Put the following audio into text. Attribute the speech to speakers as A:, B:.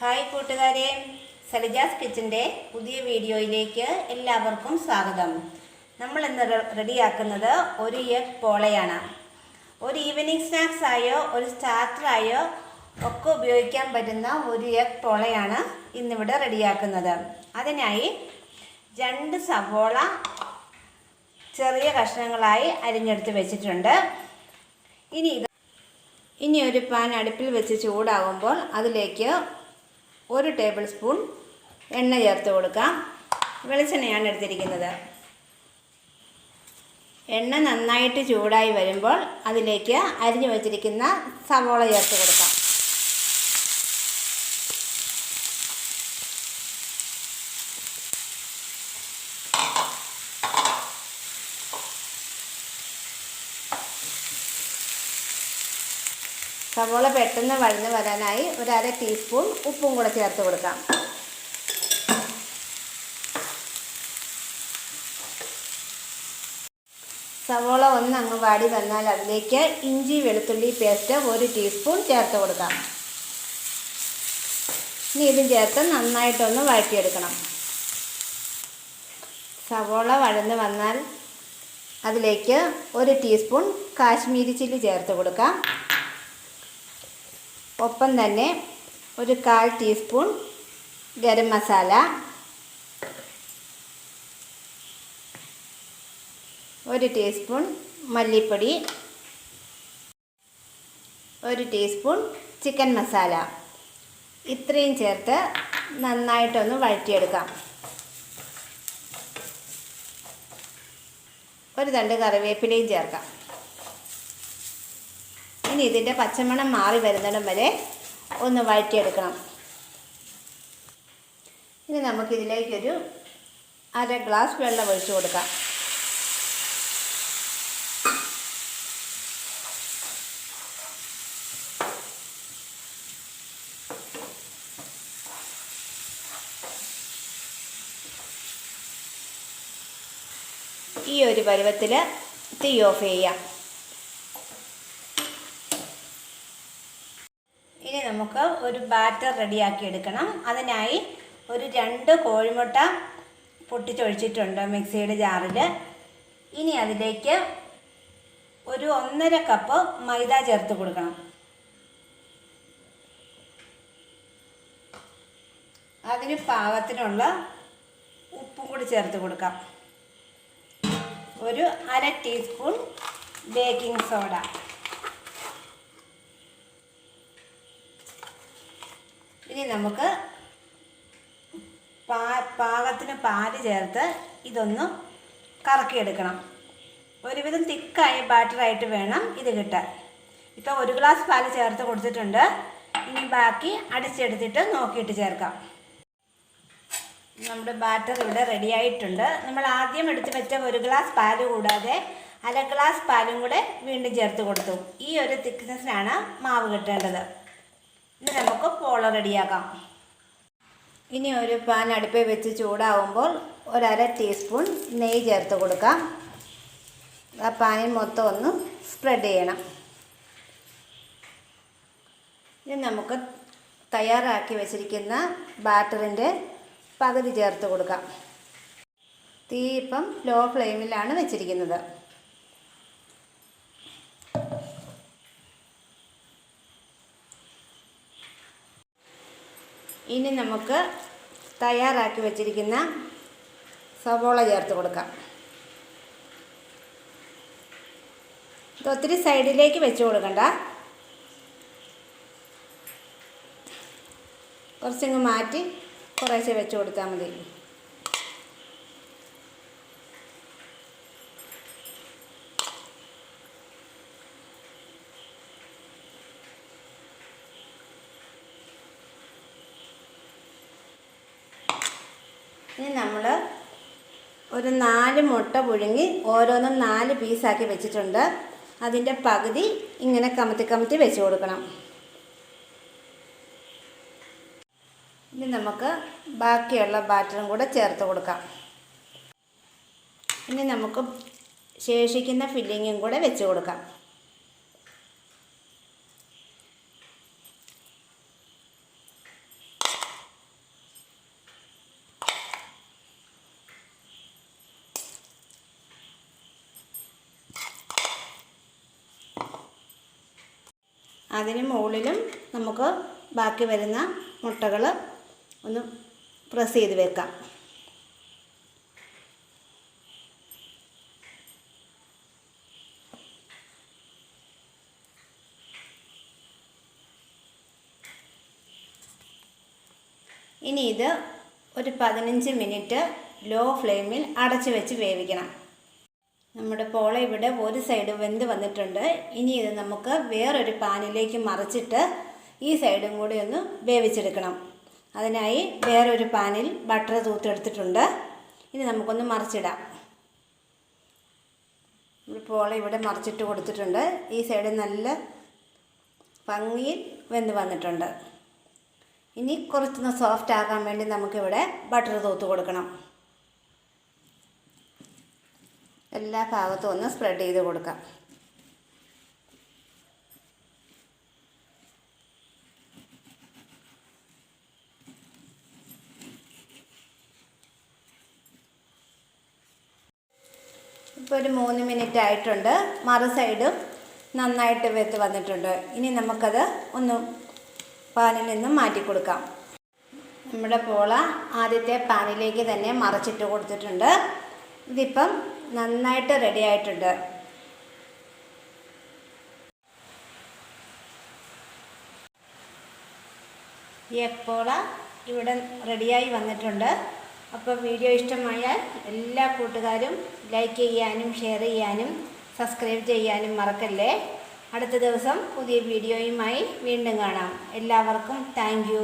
A: Hi കൂട്ടുകാരെ സലജാസ് കിച്ചന്റെ പുതിയ വീഡിയോയിലേക്ക് എല്ലാവർക്കും സ്വാഗതം. നമ്മൾ ഇന്ന് റെഡിയാക്കുന്നത് ഒരു എഗ് പോളയാണ്. ഒരു ഈവനിങ് സ്നാക്സ് ആയോ ഒരു സ്റ്റാർട്ടറായോ ഒക്കെ ഉപയോഗിക്കാൻ പറ്റുന്ന ഒരു എഗ് പോളയാണ് ഇന്നിവിടെ റെഡിയാക്കുന്നത്. അതിനായി രണ്ട് സവോള ചെറിയ കഷ്ണങ്ങളായി അരിഞ്ഞെടുത്ത് വെച്ചിട്ടുണ്ട്. ഇനി ഇത് ഇനി ഒരു പാൻ അടുപ്പിൽ വെച്ച് ചൂടാകുമ്പോൾ അതിലേക്ക് ഒരു ടേബിൾ സ്പൂൺ എണ്ണ ചേർത്ത് കൊടുക്കാം. വെളിച്ചെണ്ണയാണ് എടുത്തിരിക്കുന്നത്. എണ്ണ നന്നായിട്ട് ചൂടായി വരുമ്പോൾ അതിലേക്ക് അരിഞ്ഞു വച്ചിരിക്കുന്ന സവോള ചേർത്ത് കൊടുക്കാം. സവോള പെട്ടെന്ന് വഴന്ന് വരാനായി ഒരു അര ടീസ്പൂൺ ഉപ്പും കൂടെ ചേർത്ത് കൊടുക്കാം. സവോള ഒന്ന് അങ്ങ് വാടി വന്നാൽ അതിലേക്ക് ഇഞ്ചി വെളുത്തുള്ളി പേസ്റ്റ് ഒരു ടീസ്പൂൺ ചേർത്ത് കൊടുക്കാം. ഇനി ഇതും ചേർത്ത് നന്നായിട്ടൊന്ന് വഴറ്റിയെടുക്കണം. സവോള വഴന്ന് വന്നാൽ അതിലേക്ക് ഒരു ടീസ്പൂൺ കാശ്മീരി ചില്ലി ചേർത്ത് കൊടുക്കാം. ഒപ്പം തന്നെ ഒരു കാൽ ടീസ്പൂൺ ഗരം മസാല ഒരു ടീസ്പൂൺ മല്ലിപ്പൊടി ഒരു ടീസ്പൂൺ ചിക്കൻ മസാല. ഇത്രയും ചേർത്ത് നന്നായിട്ടൊന്ന് വഴറ്റിയെടുക്കാം. ഒരു തണ്ട് കറിവേപ്പിലയും ചേർക്കാം. ഇനി ഇതിന്റെ പച്ചമണം മാറി വരുന്നിടം വരെ ഒന്ന് വഴറ്റിയെടുക്കണം. ഇനി നമുക്കിതിലേക്കൊരു അര ഗ്ലാസ് വെള്ളം ഒഴിച്ചു കൊടുക്കാം. ഈ ഒരു പരുവത്തിൽ തീ ഓഫ് ചെയ്യാം. ഇനി നമുക്ക് ഒരു ബാറ്റർ റെഡിയാക്കി എടുക്കണം. അതിനായി ഒരു രണ്ട് കോഴിമുട്ട പൊട്ടിച്ചൊഴിച്ചിട്ടുണ്ട് മിക്സിയുടെ ജാറിൽ ഇനി അതിലേക്ക് ഒരു ഒന്നര കപ്പ് മൈദ ചേർത്ത് കൊടുക്കണം. അതിന് പാകത്തിനുള്ള ഉപ്പും കൂടി ചേർത്ത് കൊടുക്കാം. ഒരു അര ടീസ്പൂൺ ബേക്കിംഗ് സോഡ. ഇനി നമുക്ക് പാ പാകത്തിന് പാൽ ചേർത്ത് ഇതൊന്ന് കറക്കിയെടുക്കണം. ഒരുവിധം തിക്കായി ബാറ്ററായിട്ട് വേണം ഇത് കിട്ടാൻ. ഇപ്പോൾ ഒരു ഗ്ലാസ് പാൽ ചേർത്ത് കൊടുത്തിട്ടുണ്ട്. ഇനി ബാക്കി അടിച്ചെടുത്തിട്ട് നോക്കിയിട്ട് ചേർക്കാം. നമ്മുടെ ബാറ്റർ ഇവിടെ റെഡി ആയിട്ടുണ്ട്. നമ്മൾ ആദ്യം എടുത്ത് വെച്ച ഒരു ഗ്ലാസ് പാൽ കൂടാതെ അര ഗ്ലാസ് പാലും കൂടെ വീണ്ടും ചേർത്ത് കൊടുത്തു. ഈ ഒരു തിക്നെസ്സിനാണ് മാവ് കിട്ടേണ്ടത്. ഇനി നമുക്ക് പോള റെഡിയാക്കാം. ഇനി ഒരു പാൻ അടുപ്പിൽ വെച്ച് ചൂടാവുമ്പോൾ ഒരര ടീസ്പൂൺ നെയ്യ് ചേർത്ത് കൊടുക്കാം. ആ പാനിൽ മൊത്തം ഒന്ന് സ്പ്രെഡ് ചെയ്യണം. ഇനി നമുക്ക് തയ്യാറാക്കി വെച്ചിരിക്കുന്ന ബാറ്ററിന്റെ പകുതി ചേർത്ത് കൊടുക്കാം. തീ ഇപ്പം ലോ ഫ്ലെയിമിലാണ് വെച്ചിരിക്കുന്നത്. ഇനി നമുക്ക് തയ്യാറാക്കി വെച്ചിരിക്കുന്ന സവോള ചേർത്ത് കൊടുക്കാം. ഇത് ഒത്തിരി സൈഡിലേക്ക് വെച്ച് കൊടുക്കണ്ട. കുറച്ചങ്ങ് മാറ്റി കുറേശ്ശെ വെച്ച് കൊടുത്താൽ മതി. ഇനി നമ്മൾ ഒരു നാല് മുട്ട പുഴുങ്ങി ഓരോന്നും നാല് പീസാക്കി വെച്ചിട്ടുണ്ട്. അതിന്റെ പകുതി ഇങ്ങനെ കമത്തി കമത്തി വെച്ച് കൊടുക്കണം. ഇനി നമുക്ക് ബാക്കിയുള്ള ബാറ്ററും കൂടെ ചേർത്ത് കൊടുക്കാം. ഇനി നമുക്ക് ശേഷിക്കുന്ന ഫില്ലിങ്ങും കൂടെ വെച്ച് കൊടുക്കാം. അതിന് മുകളിലും നമുക്ക് ബാക്കി വരുന്ന മുട്ടകൾ ഒന്ന് പ്രസ് ചെയ്ത് വെക്കാം. ഇനി ഇത് ഒരു പതിനഞ്ച് മിനിറ്റ് ലോ ഫ്ലെയിമിൽ അടച്ചു വെച്ച് വേവിക്കണം. നമ്മുടെ പോള ഇവിടെ ഒരു സൈഡ് വെന്ത് വന്നിട്ടുണ്ട്. ഇനി ഇത് നമുക്ക് വേറൊരു പാനിലേക്ക് മറിച്ചിട്ട് ഈ സൈഡും കൂടി ഒന്ന് വേവിച്ചെടുക്കണം. അതിനായി വേറൊരു പാനിൽ ബട്ടർ തൂത്തെടുത്തിട്ടുണ്ട്. ഇനി നമുക്കൊന്ന് മറിച്ചിടാം. പോള ഇവിടെ മറിച്ചിട്ട് കൊടുത്തിട്ടുണ്ട്. ഈ സൈഡ് നല്ല ഭംഗിയിൽ വെന്ത് വന്നിട്ടുണ്ട്. ഇനി കുറച്ചൊന്ന് സോഫ്റ്റ് ആകാൻ വേണ്ടി നമുക്കിവിടെ ബട്ടർ തൂത്ത് കൊടുക്കണം. എല്ലാ ഭാഗത്തും ഒന്ന് സ്പ്രെഡ് ചെയ്ത് കൊടുക്കാം. ഇപ്പോൾ ഒരു മൂന്ന് മിനിറ്റ് ആയിട്ടുണ്ട്. മറു സൈഡും നന്നായിട്ട് വെത്ത് വന്നിട്ടുണ്ട്. ഇനി നമുക്കത് ഒന്ന് പാനിൽ നിന്നും മാറ്റി കൊടുക്കാം. നമ്മുടെ പോള ആദ്യത്തെ പാനിലേക്ക് തന്നെ മറച്ചിട്ട് കൊടുത്തിട്ടുണ്ട്. ഇതിപ്പം നന്നായിട്ട് റെഡി ആയിട്ടുണ്ട്. ഈ എപ്പോള ഇവിടെ റെഡിയായി വന്നിട്ടുണ്ട്. അപ്പോൾ വീഡിയോ ഇഷ്ടമായാൽ എല്ലാ കൂട്ടുകാരും ലൈക്ക് ചെയ്യാനും ഷെയർ ചെയ്യാനും സബ്സ്ക്രൈബ് ചെയ്യാനും മറക്കല്ലേ? അടുത്ത ദിവസം പുതിയ വീഡിയോയുമായി വീണ്ടും കാണാം. എല്ലാവർക്കും താങ്ക്